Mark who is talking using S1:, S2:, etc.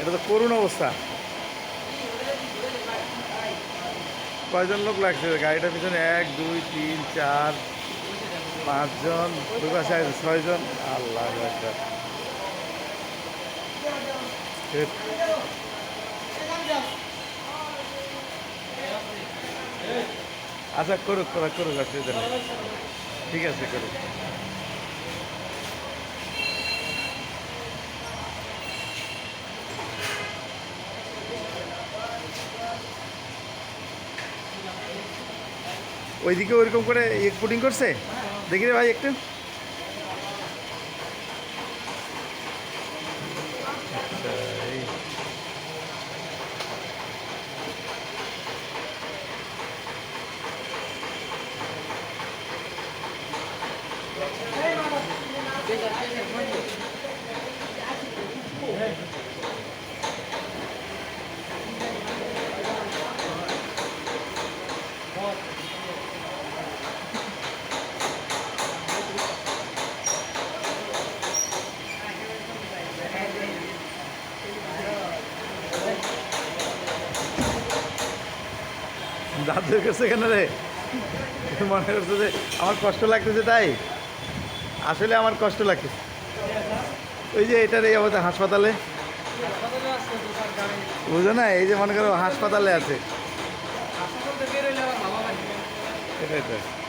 S1: এটা তো করুণ অবস্থা। কয়জন লোক লাগছে? গাড়িটার পিছনে এক, দুই, তিন, চার, পাঁচজন। দুই পাশে ছয়জন। আল্লাহ আচ্ছা করুক করুক করুক ঠিক আছে, করুক। ওইদিকে ওইরকম করে পুডিং করছে দেখি রে ভাই একটু আচ্ছা, এই। বের করছে কেন রে? মনে করছে যে আমার কষ্ট লাগতেছে তাই। আসলে আমার কষ্ট লাগতেছে। ওই যে এটার এই অবস্থা হাসপাতালে? বুঝো না এই যে মনে করো হাসপাতালে আছে। এটাই তো।